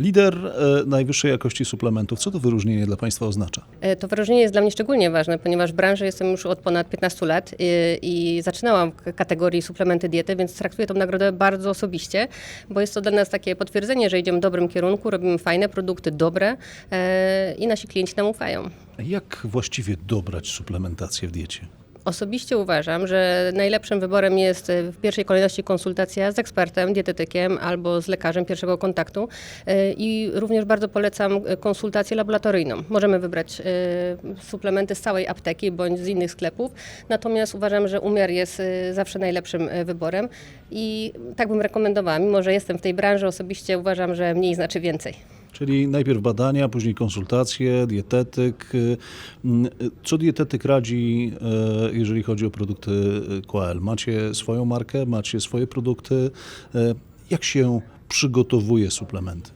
Lider e, najwyższej jakości suplementów. Co to wyróżnienie dla Państwa oznacza? E, To wyróżnienie jest dla mnie szczególnie ważne, ponieważ w branży jestem już od ponad 15 lat i, i zaczynałam w kategorii suplementy diety, więc traktuję tę nagrodę bardzo osobiście, bo jest to dla nas takie potwierdzenie, że idziemy w dobrym kierunku, robimy fajne produkty, dobre e, i nasi klienci nam ufają. Jak właściwie dobrać suplementację w diecie? Osobiście uważam, że najlepszym wyborem jest e, w pierwszej kolejności konsultacja z ekspertem, dietetykiem albo z lekarzem pierwszego kontaktu E, i również bardzo polecam e, konsultację laboratoryjną. Możemy wybrać suplementy z całej apteki bądź z innych sklepów, natomiast uważam, że umiar jest zawsze najlepszym wyborem i tak bym rekomendowała. Mimo, że jestem w tej branży, osobiście uważam, że mniej znaczy więcej. Czyli najpierw badania, później konsultacje, dietetyk. Co dietetyk radzi, e, jeżeli chodzi o produkty QL? Macie swoją markę, macie swoje produkty. E, Jak się przygotowuje suplementy?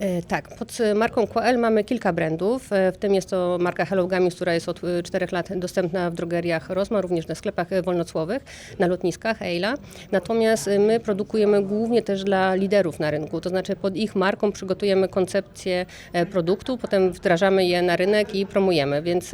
E, Tak, pod e, marką QL mamy kilka brandów, e, w tym jest to marka Hello Gummies, która jest od 4 lat dostępna w drogeriach Rosma, również na sklepach wolnocłowych, na lotniskach Eila. Natomiast my produkujemy głównie też dla liderów na rynku, to znaczy pod ich marką przygotujemy koncepcję produktu, potem wdrażamy je na rynek i promujemy, więc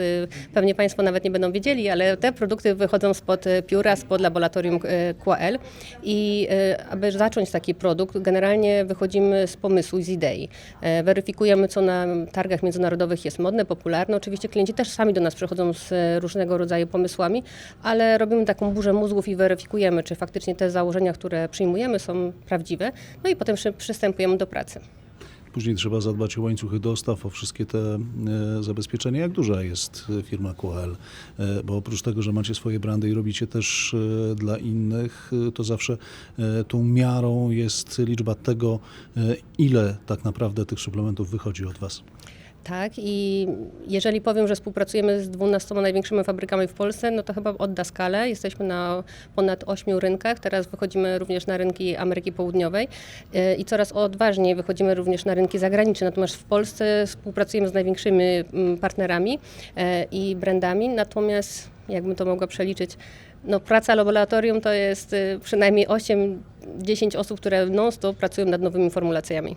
pewnie Państwo nawet nie będą wiedzieli, ale te produkty wychodzą spod pióra, spod laboratorium QL i aby zacząć taki produkt, generalnie wychodzimy z pomysłu z idei. E, Weryfikujemy, co na targach międzynarodowych jest modne, popularne. Oczywiście klienci też sami do nas przychodzą z e, różnego rodzaju pomysłami, ale robimy taką burzę mózgów i weryfikujemy, czy faktycznie te założenia, które przyjmujemy, są prawdziwe. No i potem przy- przystępujemy do pracy. Później trzeba zadbać o łańcuchy dostaw, o wszystkie te e, zabezpieczenia. Jak duża jest firma QL? E, Bo oprócz tego, że macie swoje brandy i robicie też e, dla innych, to zawsze tą miarą jest liczba tego, ile tak naprawdę tych suplementów wychodzi od Was. Tak, i jeżeli powiem, że współpracujemy z 12 największymi fabrykami w Polsce, no to chyba odda skalę. Jesteśmy na ponad 8 rynkach. Teraz wychodzimy również na rynki Ameryki Południowej e, i coraz odważniej wychodzimy również na rynki zagraniczne. Natomiast w Polsce współpracujemy z największymi mm, partnerami e, i brandami. Natomiast, jakbym to mogła przeliczyć, no, praca laboratorium to jest e, przynajmniej 8-10 osób, które non-stop pracują nad nowymi formulacjami.